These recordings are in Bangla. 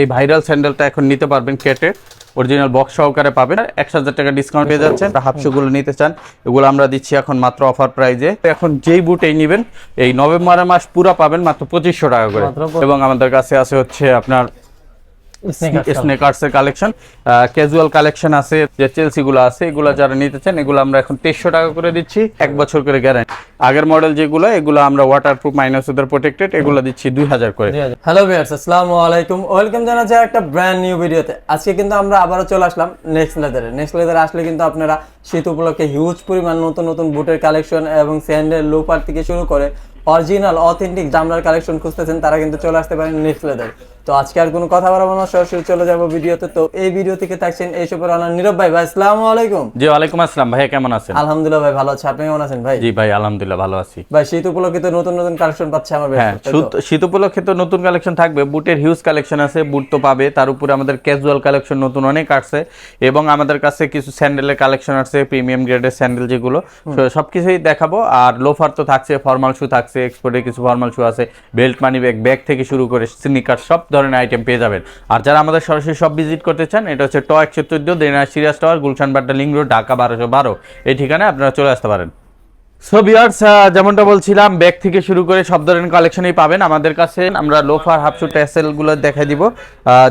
এই ভাইরাল স্যান্ডেলটা এখন নিতে পারবেন কেটে। অরিজিনাল বক্স সহকারে পাবেন। এক হাজার টাকা ডিসকাউন্ট পেয়ে যাচ্ছেন। হাফগুলো নিতে চান এগুলো আমরা দিচ্ছি এখন মাত্র অফার প্রাইজে এখন যেই বুট এই নেবেন এই নভেম্বরের মাস পুরো পাবেন মাত্র পঁচিশশো টাকা করে। এবং আমাদের কাছে আছে হচ্ছে আপনার Sneakers color। Sneakers collection casual collection আছে যে চেলসি গুলো আছে এগুলো যারা নিতে চান এগুলো আমরা এখন তেইশশো টাকা করে দিচ্ছি এক বছর করে গ্যারান্টি আগের মডেল যেগুলো এগুলো আমরা ওয়াটারপ্রুফ মাইনাস ওদের প্রোটেক্টেড এগুলো দিচ্ছি দুই হাজার করে। হ্যালো ভিউয়ার্স আসসালামু আলাইকুম। ওয়েলকাম জানাচ্ছি একটা ব্র্যান্ড নিউ ভিডিওতে আজকে কিন্তু আমরা আবারও চলে আসলাম নেক্সট লেদারে নেক্সট লেদারে আসলে কিন্তু আপনারা শীত উপলক্ষে হিউজ পরিমাণ নতুন নতুন বুটের কালেকশন এবং স্যান্ডেল লোপার থেকে শুরু করে অরিজিনাল অথেন্টিক জামলার কালেকশন খুঁজতেছেন তারা কিন্তু চলে আসতে পারেন নেক্সট লেদার তো আজকে আর কোনো কথা বলব না সরাসরি চলে যাব ভিডিওতে। তো এই ভিডিও থেকে থাকছেন এই সবের অনার নীরব ভাই। ভাই আসসালামু আলাইকুম। জি ওয়ালাইকুম আসসালাম। ভাইয়া কেমন আছেন? আলহামদুলিল্লাহ ভাই ভালো আছে। আপনি কেমন আছেন ভাই? জি ভাই আলহামদুলিল্লাহ ভালো আছি। ভাই শীত উপলক্ষে তো নতুন নতুন কালেকশন পাচ্ছে আমার হ্যাঁ? শীত- উপলক্ষে তো নতুন কালেকশন থাকবে। বুটের হিউজ কালেকশন আছে বুট তো পাবে। তার উপরে আমাদের ক্যাজুয়াল কালেকশন নতুন অনেক আসছে। এবং আমাদের কাছে কিছু স্যান্ডেলের কালেকশন আছে প্রিমিয়াম গ্রেডের স্যান্ডেল যেগুলো। সবকিছুই দেখাবো। আর লোফার তো থাকছে ফর্মাল শু থাকছে এক্সপোর্টের কিছু ফর্মাল শু আছে বেল্ট মানি ব্যাগ ব্যাগ থেকে শুরু করে স্নিকার সব ধরনের আইটেম পেয়ে যাবেন। আর যারা আমাদের সরাসরি সব ভিজিট করতে চান, এটা হচ্ছে ট একশো চোদ্দ, দেনা serious tower, Gulshan Badda link road, Dhaka বারোশো বারো। এই ঠিকানায় আপনারা চলে আসতে পারেন। সো বিয়ার্স যেমনটা বলছিলাম ব্যাগ থেকে শুরু করে সব ধরনের কালেকশনই পাবেন আমাদের কাছে। আমরা লোফার হাফশু ট্যাসেলগুলো দেখাই দিব।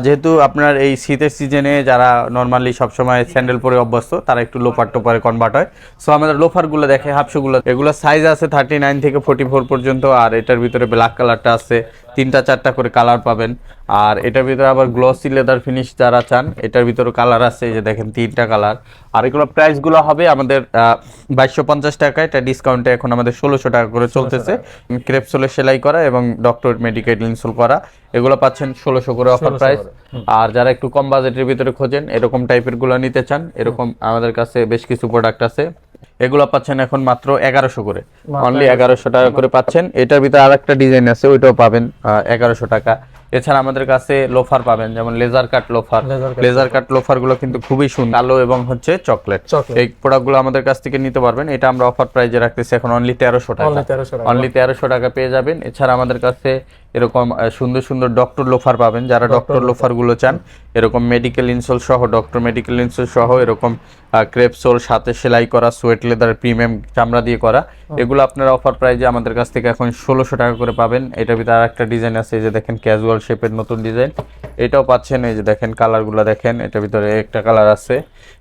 যেহেতু আপনার এই শীতের সিজনে যারা নর্মালি সবসময় স্যান্ডেল পরে অভ্যস্ত, তারা একটু লোফার টোপারে কনভার্ট হয়। সো আমাদের লোফারগুলো দেখে হাফশু গুলো এগুলো সাইজ আছে থার্টি নাইন থেকে ফোর্টি ফোর পর্যন্ত, আর এটার ভিতরে ব্ল্যাক কালারটা আছে। তিনটা চারটা করে কালার পাবেন। আর এটার ভিতরে আবার গ্লসি লেদার ফিনিশ যারা চান এটার ভিতরে কালার আছে এই যে দেখেন তিনটা কালার আর এগুলো প্রাইসগুলো হবে আমাদের বাইশশো পঞ্চাশ টাকা। এটা ডিসকাউন্টে এখন আমাদের ষোলোশো টাকা করে চলতেছে। ক্রেপসোলে সেলাই করা এবং ডক্টর মেডিকেল ইনসোল করা। এগুলো পাচ্ছেন ষোলোশো করে অফার প্রাইস আর যারা একটু কম বাজেটের ভিতরে খোঁজেন এরকম টাইপেরগুলো নিতে চান এরকম আমাদের কাছে বেশ কিছু প্রোডাক্ট আছে। এগুলো পাচ্ছেন এখন মাত্র এগারোশো করে। অনলি এগারোশো। টাকা করে পাচ্ছেন। এটার ভিতরে আর একটা ডিজাইন আছে ওইটাও পাবেন এগারোশো টাকা। এছাড়া আমাদের কাছে লোফার পাবেন যেমন laser cut loafer laser cut লোফারগুলো কিন্তু খুবই সুন্দর কালো এবং হচ্ছে চকলেট এই প্রোডাক্টগুলো আমাদের কাছ থেকে নিতে পারবেন। এটা আমরা অফার প্রাইজে রাখতেছি এখন অনলি তেরোশো 1300 টাকা। অনলি তেরোশো টাকা পেয়ে যাবেন। এছাড়া আমাদের কাছে এরকম সুন্দর সুন্দর ডক্টর লোফার পাবেন যারা ডক্টর লোফারগুলো চান। এরকম মেডিকেল ইনসোল সহ ডক্টর মেডিকেল ইনসোল সহ এরকম ক্রেপ সোল সাথে সেলাই করা সোয়েট লেদার প্রিমিয়াম চামড়া দিয়ে করা। এগুলো আপনারা অফার প্রাইজে আমাদের কাছ থেকে এখন ষোলোশো টাকা করে পাবেন। এটার ভিতরে আর একটা ডিজাইন আছে এই যে দেখেন ক্যাজুয়াল শেপের নতুন ডিজাইন এটাও পাচ্ছেন এই যে দেখেন কালারগুলো দেখেন এটার ভিতরে একটা কালার আছে।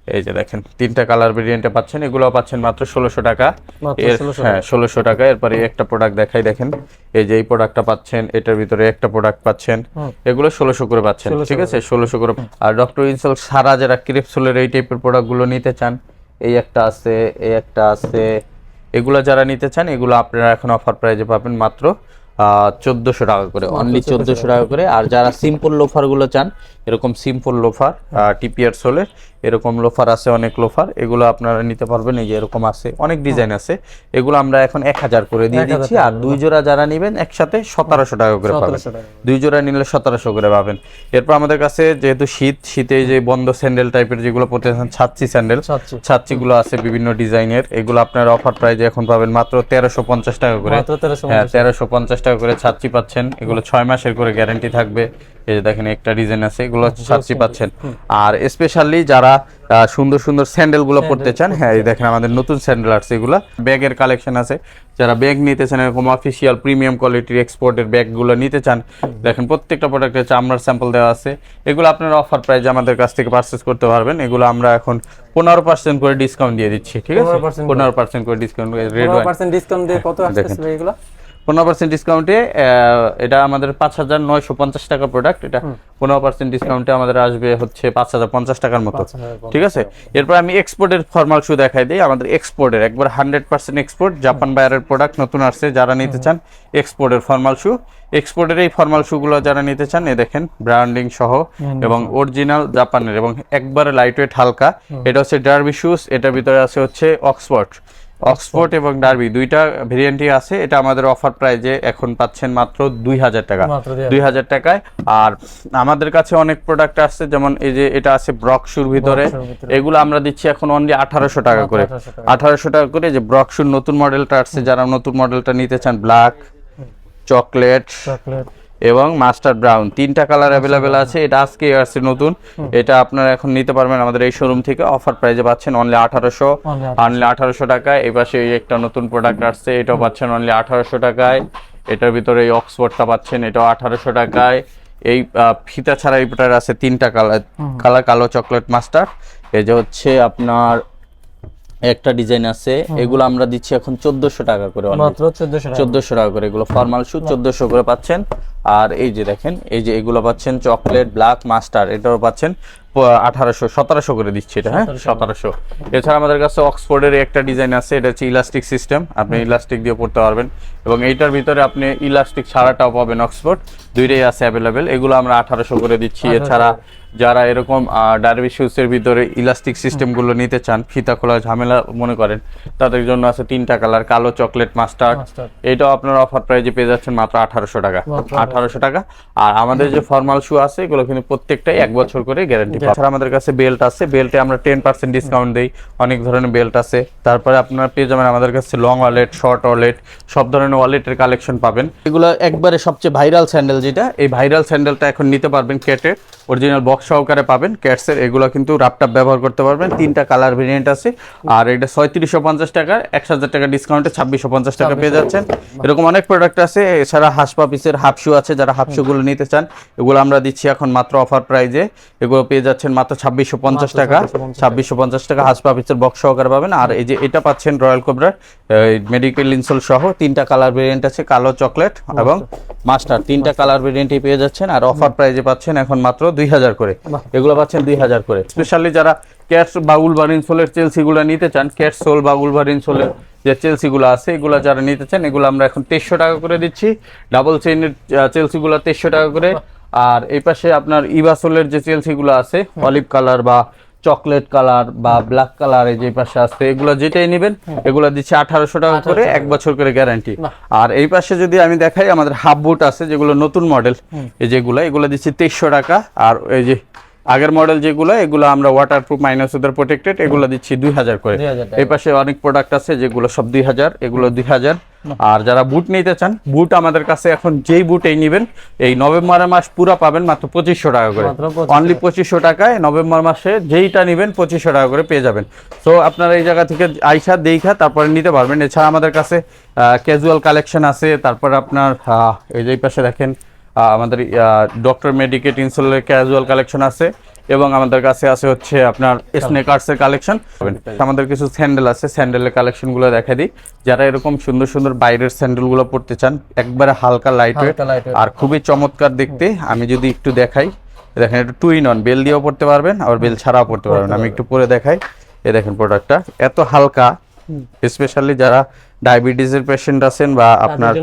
এই যে দেখেন তিনটা কালার ভেরিয়েন্টে পাচ্ছেন এগুলো পাচ্ছেন মাত্র ষোলোশো টাকা। মাত্র এর 1600 হ্যাঁ ষোলোশো টাকা। এরপরে একটা প্রোডাক্ট দেখাই দেখেন। এই যে এই প্রোডাক্টটা পাচ্ছেন এটার ভিতরে একটা প্রোডাক্ট পাচ্ছেন। এগুলো ষোলোশো করে পাচ্ছেন ঠিক আছে? ষোলোশো করে। আর ডক্টর ইনসল সারা যারা ক্রিপসোলের এই টাইপের প্রোডাক্টগুলো নিতে চান এই একটা আছে এই একটা আছে এগুলো যারা নিতে চান এগুলো আপনারা এখন অফার প্রাইজে পাবেন মাত্র চোদ্দোশো টাকা করে অনলি চোদ্দোশো টাকা করে। আর যারা সিম্পল লোফারগুলো চান এরকম সিম্পল লোফার টিপিআর সোলের এরকম লোফার আছে অনেক লোফার এগুলো আপনারা নিতে পারবেন। এই যে এরকম আছে অনেক ডিজাইন আছে। এগুলো আমরা এখন এক হাজার করে দিয়ে দিচ্ছি। আর দুই জোড়া যারা নেবেন একসাথে সতেরোশো টাকা করে পাবেন। দুই জোড়া নিলে সতেরোশো করে পাবেন। এরপর আমাদের কাছে যেহেতু শীত শীতে যে বন্ধ স্যান্ডেল টাইপের যেগুলো পড়তে ছাচ্ছি স্যান্ডেল ছাচ্ছি। ছাচ্ছিগুলো আছে বিভিন্ন ডিজাইনের এগুলো আপনার অফার প্রাইজে এখন পাবেন মাত্র তেরোশো পঞ্চাশ টাকা করে। হ্যাঁ তেরোশো পঞ্চাশ টাকা করে ছাচ্ছি পাচ্ছেন এগুলো ছয় মাসের করে গ্যারান্টি থাকবে। এই যে দেখেন একটা ডিজাইন আছে এগুলো ছাচ্ছি পাচ্ছেন। আর স্পেশালি যারা সুন্দর সুন্দর স্যান্ডেলগুলো পড়তে চান হ্যাঁ এই দেখেন আমাদের নতুন স্যান্ডেল আসছে এগুলো। ব্যাগের কালেকশন আছে। যারা ব্যাগ নিতে চান এরকম অফিসিয়াল প্রিমিয়াম কোয়ালিটির এক্সপোর্টের ব্যাগগুলো নিতে চান দেখেন প্রত্যেকটা প্রোডাক্টের চামড়ার স্যাম্পল দেওয়া আছে। এগুলো আপনারা অফার প্রাইজে আমাদের কাছ থেকে পারচেস করতে পারবেন। এগুলো আমরা এখন পনেরো পার্সেন্ট করে ডিসকাউন্ট দিয়ে দিচ্ছি ঠিক আছে? পনেরো পার্সেন্ট করে। ডিসকাউন্ট রেড পার্সেন্ট ডিসকাউন্ট দিয়ে কত আসতেছে ভাই এগুলো? পনেরো পার্সেন্ট ডিসকাউন্টে এটা আমাদের পাঁচ হাজার নয়শো পঞ্চাশ টাকা প্রোডাক্ট এটা পনেরো পার্সেন্ট ডিসকাউন্টে আমাদের আসবে হচ্ছে পাঁচ হাজার পঞ্চাশ টাকার মতো। ঠিক আছে? এরপর আমি এক্সপোর্টের ফর্মাল শু দেখাই দিই। আমাদের এক্সপোর্টের একবার হান্ড্রেড পার্সেন্ট এক্সপোর্ট জাপান বায়ারের প্রোডাক্ট নতুন আসছে যারা নিতে চান এক্সপোর্টের ফর্মাল শু এক্সপোর্টের এই ফর্মাল শুগুলো যারা নিতে চান এ দেখেন ব্র্যান্ডিং সহ এবং অরিজিনাল জাপানের এবং একবারে লাইট ওয়েট হালকা এটা হচ্ছে ডার্বি শুজ এটার ভিতরে আছে হচ্ছে অক্সফোর্ড অক্সফোর্ড এবং ডার্বি দুইটা ভেরিয়েন্টই আছে। এটা আমাদের অফার প্রাইজে এখন পাচ্ছেন মাত্র দুই হাজার টাকা। 2000 দুই হাজার। টাকায়। আর আমাদের কাছে অনেক প্রোডাক্ট আসছে যেমন এই যে এটা আছে ব্রক শুর ভিতরে। এগুলো আমরা দিচ্ছি এখন অনলি আঠারোশো টাকা করে। 1800 টাকা। আঠারোশো টাকা করে যে ব্রক শুর নতুন মডেলটা আসছে। যারা নতুন মডেলটা নিতে চান ব্ল্যাক চকলেট চকলেট এবং মাস্টার ব্রাউন। তিনটা কালার অ্যাভেলেবেল আছে। এটা আজকে আসছে নতুন। এটা আপনারা এখন নিতে পারবেন আমাদের এই শোরুম থেকে। অফার প্রাইজে পাচ্ছেন অনলি আঠারোশো। অনলি আঠারোশো। টাকায়। এই পাশে এই একটা নতুন প্রোডাক্ট আসছে। এটাও পাচ্ছেন অনলি আঠারোশো টাকায়। এটার ভিতরে এই অক্সফোর্ডটা পাচ্ছেন এটাও আঠারোশো টাকায়। এই ফিতা ছাড়া এই প্রোডাক্ট আছে তিনটা কালার। কালার কালো চকলেট মাস্টার এই যে হচ্ছে আপনার একটা ডিজাইন আছে এগুলো আমরা দিচ্ছি এখন চোদ্দশো টাকা করে মাত্র চোদ্দশো টাকা। করে এগুলো ফর্মাল শু চোদ্দশো করে পাচ্ছেন। আর এই যে দেখেন এই যে এগুলো পাচ্ছেন চকলেট ব্ল্যাক মাস্টার এটাও পাচ্ছেন আঠারোশো সতেরোশো করে দিচ্ছি এটা হ্যাঁ? সতেরোশো। এছাড়া আমাদের কাছে অক্সফোর্ডের একটা ডিজাইন আছে এটা হচ্ছে ইলাস্টিক সিস্টেম আপনি ইলাস্টিক দিয়ে পড়তে পারবেন। এবং এইটার ভিতরে আপনি ইলাস্টিক ছাড়াটাও পাবেন অক্সফোর্ড দুইটাই আছে অ্যাভেলেবেল এগুলো আমরা আঠারোশো করে দিচ্ছি। এছাড়া যারা এরকম ডার্বি শুজের ভিতরে ইলাস্টিক সিস্টেমগুলো নিতে চান ফিতা খোলা ঝামেলা মনে করেন তাদের জন্য আছে তিনটা কালার কালো চকলেট মাস্টার্ড এটাও আপনার অফার প্রাইজে পেয়ে যাচ্ছেন মাত্র আঠারোশো টাকা। আঠারোশো টাকা। আর আমাদের যে ফর্মাল শু আছে এগুলো কিন্তু প্রত্যেকটাই এক বছর করে গ্যারান্টি এছাড়া আমাদের কাছে বেল্ট আছে বেল্টে আমরা টেন পার্সেন্ট ডিসকাউন্ট দিই অনেক ধরনের বেল্ট আছে। তারপরে আপনার পেয়ে যাবেন আমাদের কাছে লং ওয়ালেট শর্ট ওয়ালেট সব ধরনের ওয়ালেটের কালেকশন পাবেন। এগুলো একবারে সবচেয়ে ভাইরাল স্যান্ডেল যেটা এই ভাইরাল স্যান্ডেলটা এখন নিতে পারবেন কেটে অরিজিনাল বক্স সহকারে পাবেন। ক্যাটসের এগুলো কিন্তু রাপটাপ ব্যবহার করতে পারবেন। তিনটা কালার ভেরিয়েন্ট আছে। আর এটা ছয়ত্রিশশো পঞ্চাশ টাকা একশো হাজার টাকা ডিসকাউন্টে ছাব্বিশশো পঞ্চাশ টাকা পেয়ে যাচ্ছেন। এরকম অনেক প্রোডাক্ট আছে। এছাড়া হাসপা পিসের হাফ শু আছে যারা হাফগুলো নিতে চান এগুলো আমরা দিচ্ছি এখন মাত্র অফার প্রাইজে এগুলো পেয়ে যাচ্ছেন মাত্র ছাব্বিশশো পঞ্চাশ টাকা। ছাব্বিশশো পঞ্চাশ টাকা হাসপা পিসের বক্স সহকারে পাবেন। আর এই যে এটা পাচ্ছেন রয়্যাল কোবরার মেডিকেল ইনসোল সহ তিনটা কালার ভেরিয়েন্ট আছে কালো চকলেট এবং মাস্টার তিনটা কালার ভেরিয়েন্টই পেয়ে যাচ্ছেন। আর অফার প্রাইজে পাচ্ছেন এখন মাত্র দুই হাজার করে। এগুলো পাচ্ছেন দুই হাজার করে। স্পেশালি যারা ক্যাটস বা উলভার ইনসোলের চেলসিগুলো নিতে চান ক্যাটস সোল বা উলভার ইনসোলের যে চেলসিগুলো আছে এগুলো যারা নিতে চান এগুলো আমরা এখন তেইশশো টাকা করে দিচ্ছি। ডাবল চেইনের চেলসিগুলো তেইশশো টাকা করে। আর এই পাশে আপনার ইভাসোলের যে চেলসিগুলো আছে অলিভ কালার বা চকলেট কালার বা ব্ল্যাক কালার এই যে পাশে আছে এগুলো যেটাই নেবেন এগুলো দিচ্ছে আঠারোশো টাকা করে এক বছর করে গ্যারান্টি আর এই পাশে যদি আমি দেখাই আমাদের হাফ বুট আছে যেগুলো নতুন মডেল এই যেগুলো এগুলো দিচ্ছে তেইশশো টাকা আর এই যে আগের মডেল যেগুলো এগুলো আমরা ওয়াটার প্রুফ মাইনাস ওদের প্রোটেক্টেড এগুলো দিচ্ছি দুই হাজার করে। 2000 এই পাশে অনেক প্রোডাক্ট আছে যেগুলো সব দুই হাজার এগুলো দুই হাজার। আর যারা বুট নিতে চান বুট আমাদের কাছে এখন যেই বুট এই নেবেন এই নভেম্বরের মাস পুরা পাবেন মাত্র পঁচিশশো টাকা করে। অনলি পঁচিশশো টাকায় নভেম্বর মাসে যেইটা নেবেন পঁচিশশো টাকা করে পেয়ে যাবেন। তো আপনারা এই জায়গা থেকে আইসা দেখা তারপরে নিতে পারবেন। এছাড়া আমাদের কাছে ক্যাজুয়াল কালেকশন আছে। তারপর আপনার এই যে পাশে দেখেন আমাদের ডক্টর মেডিকেট ইনসোলের ক্যাজুয়াল কালেকশন আছে এবং আমাদের কাছে আছে হচ্ছে আপনার স্নেকার্সের কালেকশন আমাদের কিছু স্যান্ডেল আছে স্যান্ডেলের কালেকশনগুলো দেখা দিই। যারা এরকম সুন্দর সুন্দর বাইরের স্যান্ডেলগুলো পড়তে চান একবারে হালকা লাইট আর খুবই চমৎকার দেখতে। আমি যদি একটু দেখাই দেখেন এটা টু ইন অন বেল দিয়েও পড়তে পারবেন আবার বেল ছাড়াও পড়তে পারবেন। আমি একটু পরে দেখাই এ দেখেন প্রোডাক্টটা এত হালকা স্পেশালি যারা ডায়াবেটিসের পেশেন্ট আছেন বা আপনার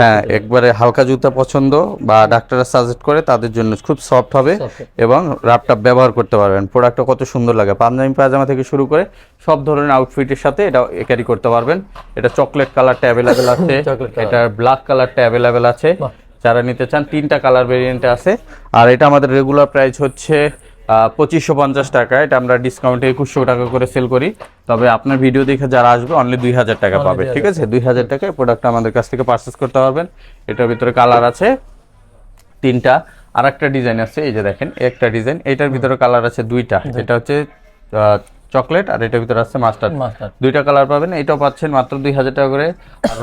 হ্যাঁ একবারে হালকা জুতা পছন্দ বা ডাক্তাররা সাজেস্ট করে তাদের জন্য খুব সফট হবে। এবং রাপটাপ ব্যবহার করতে পারবেন। প্রোডাক্টটা কত সুন্দর লাগে। পাঞ্জাবি পায়জামা থেকে শুরু করে সব ধরনের আউটফিটের সাথে এটা ক্যারি করতে পারবেন। এটা চকলেট কালারটা অ্যাভেলেবেল আছে। এটা ব্ল্যাক কালারটা অ্যাভেলেবেল আছে। যারা নিতে চান তিনটা কালার ভেরিয়েন্টে আছে। আর এটা আমাদের রেগুলার প্রাইস হচ্ছে পঁচিশশো পঞ্চাশ টাকা। এটা আমরা ডিসকাউন্টে একুশশো টাকা করে সেল করি। তবে আপনার ভিডিও দেখে যারা আসবে অনলি দুই হাজার টাকা পাবে। ঠিক আছে? দুই হাজার টাকায় প্রোডাক্টটা আমাদের কাছ থেকে পারচেস করতে পারবেন। এটার ভিতরে কালার আছে তিনটা। আর একটা ডিজাইন আছে এই যে দেখেন একটা ডিজাইন এটার ভিতরে কালার আছে দুইটা। এটা হচ্ছে চকলেট আর এটার ভিতরে আছে মাস্টার্ড মাস্টার দুইটা কালার পাবেন। এটাও পাচ্ছেন মাত্র দুই হাজার টাকা করে।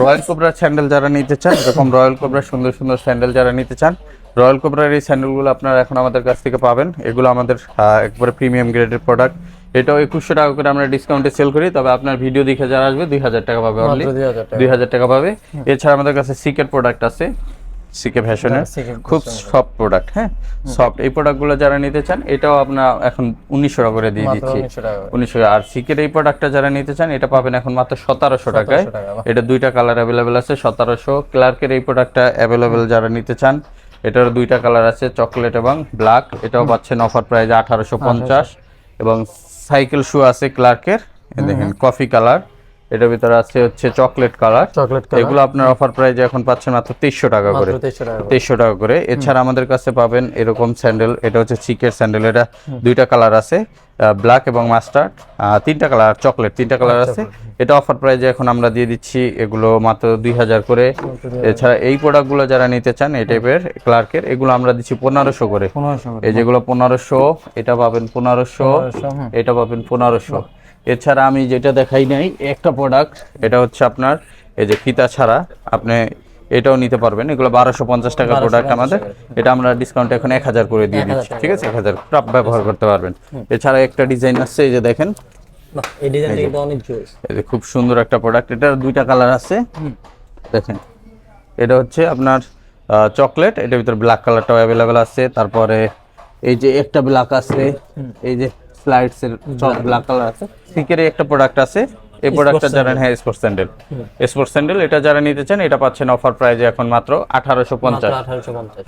রয়্যাল কোবরার স্যান্ডেল যারা নিতে চান এরকম রয়্যাল কোবরার সুন্দর সুন্দর স্যান্ডেল যারা নিতে চান রয়্যাল কোবরার এই স্যান্ডেলগুলো আপনারা এখন আমাদের কাছ থেকে পাবেন। এগুলো আমাদের একবারে প্রিমিয়াম গ্রেডের প্রোডাক্ট এটাও একুশশো টাকা করে আমরা ডিসকাউন্টে সেল করি তবে আপনার ভিডিও দেখে যারা আসবে দুই হাজার টাকা পাবে অনলি মাত্র 2000 টাকা। দুই হাজার টাকা পাবে। এছাড়া আমাদের কাছে সিকের প্রোডাক্ট আছে সিকে ফ্যাশনের খুব সফট প্রোডাক্ট হ্যাঁ? সফট এই প্রোডাক্টগুলো যারা নিতে চান এটাও আপনার এখন উনিশশো টাকা করে দিয়ে দিচ্ছি। 1900 টাকা করে। উনিশশো আর সিকের এই প্রোডাক্টটা যারা নিতে চান এটা পাবেন এখন মাত্র সতেরোশো টাকায়। 1700 টাকা, বাহ। এটা দুইটা কালার অ্যাভেলেবেল আছে সতেরোশো। ক্লার্কের এই প্রোডাক্টটা অ্যাভেলেবেল যারা নিতে চান এটার দুইটা কালার আছে চকলেট এবং ব্ল্যাক। এটাও পাচ্ছেন অফার প্রাইস আঠারোশো পঞ্চাশ। এবং সাইকেল শু আছে ক্লার্কের। এ দেখেন কফি কালার। এটার ভিতরে আছে হচ্ছে চকলেট কালার। চকলেট এগুলো আপনার অফার প্রাইজে এখন পাচ্ছেন মাত্র তেইশশো টাকা করে। তেইশশো টাকা করে। এছাড়া আমাদের কাছে পাবেন এরকম স্যান্ডেল এটা হচ্ছে চিকের স্যান্ডেল এটা দুইটা কালার আছে ব্ল্যাক এবং মাস্টার্ড তিনটা কালার চকলেট তিনটা কালার আছে। এটা অফার প্রাইজে এখন আমরা দিয়ে দিচ্ছি এগুলো মাত্র দুই হাজার করে। এছাড়া এই প্রোডাক্টগুলো যারা নিতে চান এই টাইপের ক্লার্কের এগুলো আমরা দিচ্ছি পনেরোশো করে। এই যেগুলো পনেরোশো এটা পাবেন পনেরোশো। এটা পাবেন পনেরোশো। এছাড়া আমি যেটা দেখাই নাই একটা প্রোডাক্ট এটা হচ্ছে আপনার এই যে ফিতা ছাড়া আপনি এটাও নিতে পারবেন। এগুলো বারোশো পঞ্চাশ টাকা প্রোডাক্ট আমাদের। এটা আমরা ডিসকাউন্ট এখন এক হাজার করে দিয়ে দিচ্ছি ঠিক আছে? এক হাজার টপ ব্যবহার করতে পারবেন। এছাড়া একটা ডিজাইন আসছে এই যে দেখেন। খুব সুন্দর একটা প্রোডাক্ট এটার দুইটা কালার আছে। দেখেন। এটা হচ্ছে আপনার চকলেট এটার ভিতরে ব্ল্যাক কালারটাও অ্যাভেলেবেল আছে। তারপরে এই যে একটা ব্ল্যাক আছে। এই যে স্লাইডস এর ব্ল্যাক কালার আছে। সিকের একটা প্রোডাক্ট আছে। এই প্রোডাক্টটা যারা হ্যাঁ স্পোর্টস স্যান্ডেল স্পোর্টস স্যান্ডেল এটা যারা নিতে চান এটা পাচ্ছেন অফার প্রাইজে এখন মাত্র আঠারোশো পঞ্চাশ।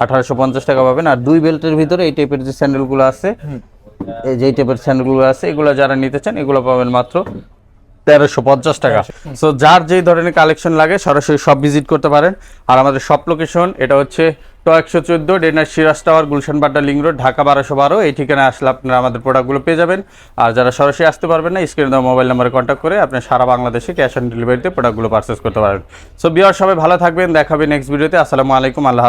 আঠারোশো পঞ্চাশ। টাকা পাবেন। আর দুই বেল্টের ভিতরে এই টাইপের যে স্যান্ডেলগুলো আছে এই যে টাইপের স্যান্ডেলগুলো আছে এগুলো যারা নিতে চান এগুলো পাবেন মাত্র তেরোশো পঞ্চাশ টাকা। সো যার যেই ধরনের কালেকশন লাগে সরাসরি সব ভিজিট করতে পারেন। আর আমাদের সব লোকেশন এটা হচ্ছে ট একশো চোদ্দ ডেনার Siraj tower Gulshan Badda link road Dhaka বারোশো বারো। এই ঠিকানায় আসলে আপনারা আমাদের প্রোডাক্টগুলো পেয়ে যাবেন। আর যারা সরাসরি আসতে পারবেন না স্ক্রিনে দেওয়া মোবাইল নাম্বারে কন্ট্যাক্ট করে আপনি সারা বাংলাদেশে ক্যাশ অন ডেলিভারিতে প্রোডাক্টগুলো পারচেস করতে পারেন। সো বিয়ার সবাই ভালো থাকবেন দেখাবে নেক্সট ভিডিওতে আসসালামু আলাইকুম আল্লাহ।